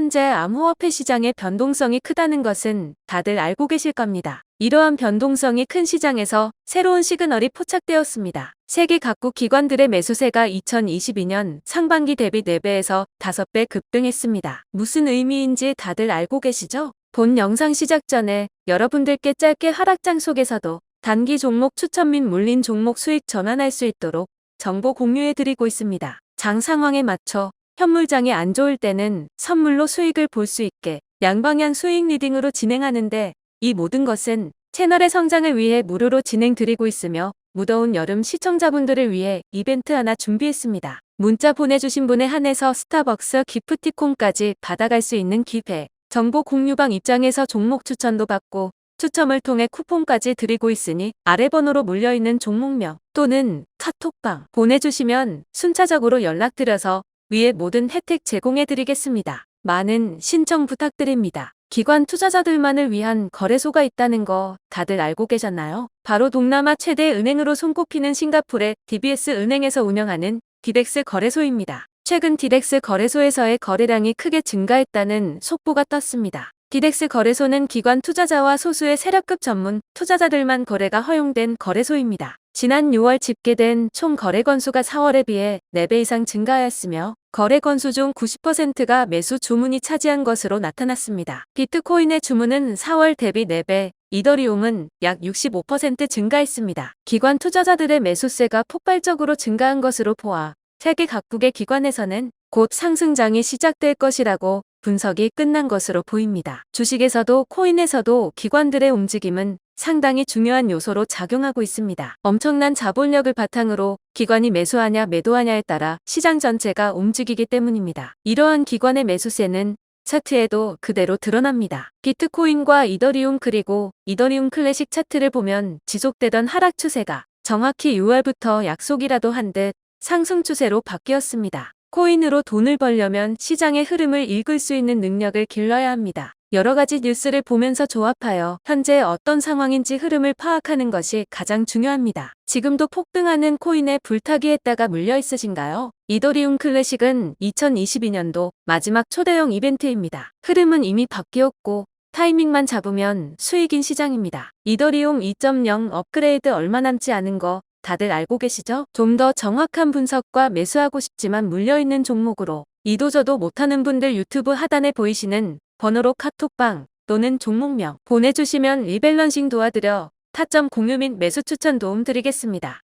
현재 암호화폐 시장의 변동성이 크다는 것은 다들 알고 계실 겁니다. 이러한 변동성이 큰 시장에서 새로운 시그널이 포착되었습니다. 세계 각국 기관들의 매수세가 2022년 상반기 대비 4배에서 5배 급등했습니다. 무슨 의미인지 다들 알고 계시죠? 본 영상 시작 전에 여러분들께 짧게 하락장 속에서도 단기 종목 추천 및 물린 종목 수익 전환할 수 있도록 정보 공유해 드리고 있습니다. 장 상황에 맞춰 현물장이 안 좋을 때는 선물로 수익을 볼 수 있게 양방향 수익 리딩으로 진행하는데 이 모든 것은 채널의 성장을 위해 무료로 진행드리고 있으며 무더운 여름 시청자분들을 위해 이벤트 하나 준비했습니다. 문자 보내주신 분에 한해서 스타벅스 기프티콘까지 받아갈 수 있는 기회. 정보 공유방 입장에서 종목 추천도 받고 추첨을 통해 쿠폰까지 드리고 있으니 아래 번호로 물려있는 종목명 또는 카톡방 보내주시면 순차적으로 연락드려서 위에 모든 혜택 제공해드리겠습니다. 많은 신청 부탁드립니다. 기관 투자자들만을 위한 거래소가 있다는 거 다들 알고 계셨나요? 바로 동남아 최대 은행으로 손꼽히는 싱가포르의 DBS 은행에서 운영하는 디덱스 거래소입니다. 최근 디덱스 거래소에서의 거래량이 크게 증가했다는 속보가 떴습니다. 디덱스 거래소는 기관 투자자와 소수의 세력급 전문 투자자들만 거래가 허용된 거래소입니다. 지난 6월 집계된 총 거래 건수가 4월에 비해 4배 이상 증가하였으며 거래 건수 중 90%가 매수 주문이 차지한 것으로 나타났습니다. 비트코인의 주문은 4월 대비 4배, 이더리움은 약 65% 증가했습니다. 기관 투자자들의 매수세가 폭발적으로 증가한 것으로 보아 세계 각국의 기관에서는 곧 상승장이 시작될 것이라고 분석이 끝난 것으로 보입니다. 주식에서도 코인에서도 기관들의 움직임은 상당히 중요한 요소로 작용하고 있습니다. 엄청난 자본력을 바탕으로 기관이 매수하냐 매도하냐에 따라 시장 전체가 움직이기 때문입니다. 이러한 기관의 매수세는 차트에도 그대로 드러납니다. 비트코인과 이더리움 그리고 이더리움 클래식 차트를 보면 지속되던 하락 추세가 정확히 6월부터 약속이라도 한 듯 상승 추세로 바뀌었습니다. 코인으로 돈을 벌려면 시장의 흐름을 읽을 수 있는 능력을 길러야 합니다. 여러 가지 뉴스를 보면서 조합하여 현재 어떤 상황인지 흐름을 파악하는 것이 가장 중요합니다. 지금도 폭등하는 코인에 불타기 했다가 물려 있으신가요? 이더리움 클래식은 2022년도 마지막 초대형 이벤트입니다. 흐름은 이미 바뀌었고 타이밍만 잡으면 수익인 시장입니다. 이더리움 2.0 업그레이드 얼마 남지 않은 거 다들 알고 계시죠? 좀 더 정확한 분석과 매수하고 싶지만 물려있는 종목으로 이도저도 못하는 분들 유튜브 하단에 보이시는 번호로 카톡방 또는 종목명 보내주시면 리밸런싱 도와드려 타점 공유 및 매수 추천 도움 드리겠습니다.